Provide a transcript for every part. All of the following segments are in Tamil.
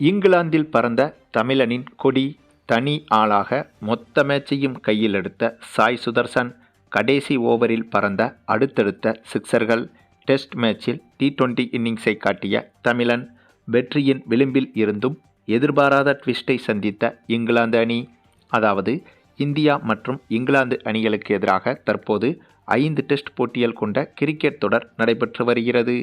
இங்கிலாந்தில் பறந்த தமிழனின் கொடி தனி ஆளாக மொத்த மேட்சையும் கையில் எடுத்த சாய் சுதர்சன் கடைசி ஓவரில் பறந்த அடுத்தடுத்த சிக்சர்கள் டெஸ்ட் மேட்சில் டி டுவெண்டி இன்னிங்ஸை காட்டிய தமிழன் வெற்றியின் விளிம்பில் இருந்தும் எதிர்பாராத ட்விஸ்டை சந்தித்த இங்கிலாந்து அணி அதாவது இந்தியா மற்றும் இங்கிலாந்து அணிகளுக்கு எதிராக தற்போது ஐந்து டெஸ்ட் போட்டிகள் கொண்ட கிரிக்கெட் தொடர் நடைபெற்று வருகிறது.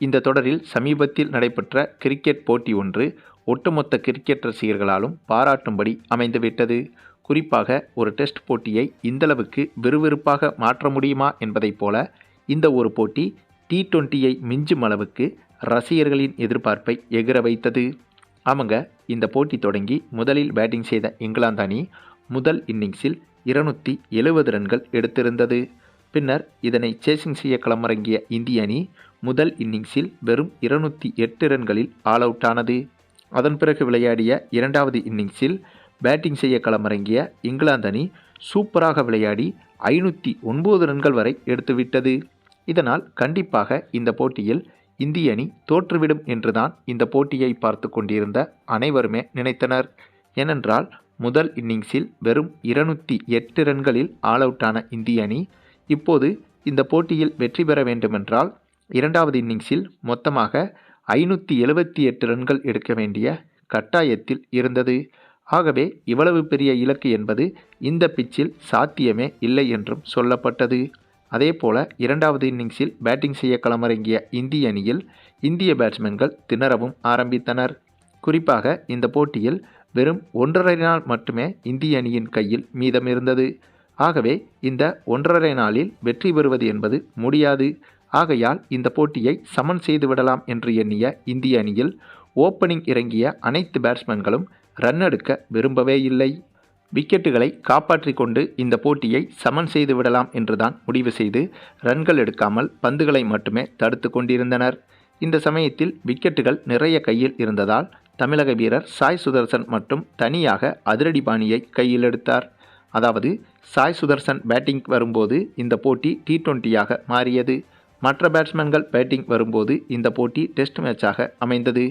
இந்த தொடரில் சமீபத்தில் நடைபெற்ற கிரிக்கெட் போட்டி ஒன்று ஒட்டுமொத்த கிரிக்கெட் ரசிகர்களாலும் பாராட்டும்படி அமைந்துவிட்டது. குறிப்பாக ஒரு டெஸ்ட் போட்டியை இந்தளவுக்கு விறுவிறுப்பாக மாற்ற முடியுமா என்பதைப் போல இந்த ஒரு போட்டி டி டுவெண்ட்டியை மிஞ்சும் அளவுக்கு ரசிகர்களின் எதிர்பார்ப்பை எகிர வைத்தது. ஆமாங்க இந்த போட்டி தொடங்கி முதலில் பேட்டிங் செய்த இங்கிலாந்து அணி முதல் இன்னிங்ஸில் இருநூற்றி எழுபது ரன்கள் எடுத்திருந்தது. பின்னர் இதனை சேசிங் செய்ய களமிறங்கிய இந்திய அணி முதல் இன்னிங்ஸில் வெறும் இருநூற்றி எட்டு ரன்களில் ஆல் அவுட் ஆனது அதன் பிறகு விளையாடிய இரண்டாவது இன்னிங்ஸில் பேட்டிங் செய்ய களமிறங்கிய இங்கிலாந்து அணி சூப்பராக விளையாடி ஐநூற்றி ஒன்பது ரன்கள் வரை எடுத்துவிட்டது. இதனால் கண்டிப்பாக இந்த போட்டியில் இந்திய அணி தோற்றுவிடும் என்றுதான் இந்த போட்டியை பார்த்து கொண்டிருந்த அனைவருமே நினைத்தனர். ஏனென்றால் முதல் இன்னிங்ஸில் வெறும் இருநூற்றி எட்டு ரன்களில் ஆல் அவுட் ஆன இந்திய அணி இப்போது இந்த போட்டியில் வெற்றி பெற வேண்டுமென்றால் இரண்டாவது இன்னிங்ஸில் மொத்தமாக ஐநூற்றி எழுபத்தி எட்டு ரன்கள் எடுக்க வேண்டிய கட்டாயத்தில் இருந்தது. ஆகவே இவ்வளவு பெரிய இலக்கு என்பது இந்த பிச்சில் சாத்தியமே இல்லை என்றும் சொல்லப்பட்டது. அதேபோல இரண்டாவது இன்னிங்ஸில் பேட்டிங் செய்ய களமிறங்கிய இந்திய அணியில் இந்திய பேட்ஸ்மேன்கள் திணறவும் ஆரம்பித்தனர். குறிப்பாக இந்த போட்டியில் வெறும் ஒன்றரை நாள் மட்டுமே இந்திய அணியின் கையில் மீதம் இருந்தது ஆகவே இந்த ஒன்றரை நாளில் வெற்றி பெறுவது என்பது முடியாது. ஆகையால் இந்த போட்டியை சமன் செய்து விடலாம் என்று எண்ணிய இந்திய அணியில் ஓப்பனிங் இறங்கிய அனைத்து பேட்ஸ்மேன்களும் ரன் எடுக்க விரும்பவே இல்லை. விக்கெட்டுகளை காப்பாற்றி கொண்டு இந்த போட்டியை சமன் செய்து விடலாம் என்றுதான் முடிவு செய்து ரன்கள் எடுக்காமல் பந்துகளை மட்டுமே தடுத்து கொண்டிருந்தனர். இந்த சமயத்தில் விக்கெட்டுகள் நிறைய கையில் இருந்ததால் தமிழக வீரர் சாய் சுதர்சன் மட்டும் தனியாக அதிரடி பாணியை கையில் எடுத்தார். அதாவது சாய் சுதர்சன் பேட்டிங் வரும்போது இந்த போட்டி டி டுவெண்ட்டியாக மாறியது. மற்ற பேட்ஸ்மேன்கள் பேட்டிங் வரும்போது இந்த போட்டி டெஸ்ட் மேட்சாக அமைந்தது.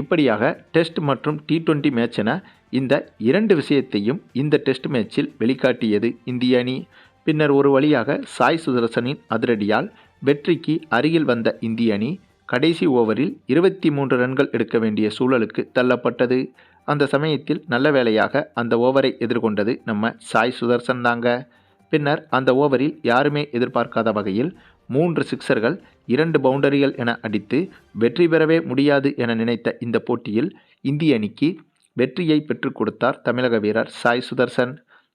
இப்படியாக டெஸ்ட் மற்றும் டி டுவெண்ட்டி மேட்ச் என இந்த இரண்டு விஷயத்தையும் இந்த டெஸ்ட் மேட்சில் வெளிக்காட்டியது இந்திய அணி. பின்னர் ஒரு வழியாக சாய் சுதர்சனின் அதிரடியால் வெற்றிக்கு அருகில் வந்த இந்திய அணி கடைசி ஓவரில் இருபத்தி மூன்று ரன்கள் எடுக்க வேண்டிய சூழலுக்கு தள்ளப்பட்டது. அந்த சமயத்தில் நல்ல வேளையாக அந்த ஓவரை எதிர்கொண்டது நம்ம சாய் சுதர்சன் தாங்க. பின்னர் அந்த ஓவரில் யாருமே எதிர்பார்க்காத வகையில் மூன்று சிக்சர்கள் இரண்டு பவுண்டரிகள் என அடித்து வெற்றி பெறவே முடியாது என நினைத்த இந்த போட்டியில் இந்திய அணிக்கு வெற்றியை பெற்றுக் கொடுத்தார் தமிழக வீரர் சாய் சுதர்சன்.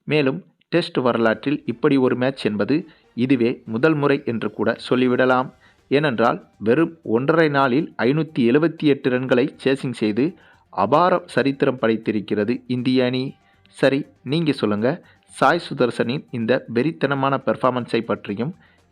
மேலும் டெஸ்ட் வரலாற்றில் இப்படி ஒரு மேட்ச் என்பது இதுவே முதல் முறை என்று கூட சொல்லிவிடலாம். ஏனென்றால் வெறும் ஒன்றரை நாளில் ஐநூற்றி எழுபத்தி எட்டு ரன்களை சேசிங் செய்து அபார சரித்திரம் படைத்திருக்கிறது இந்திய அணி. சரி நீங்கள் சொல்லுங்கள் சாய் சுதர்சனின் இந்த வெறித்தனமான பெர்ஃபார்மன்ஸை பற்றியும்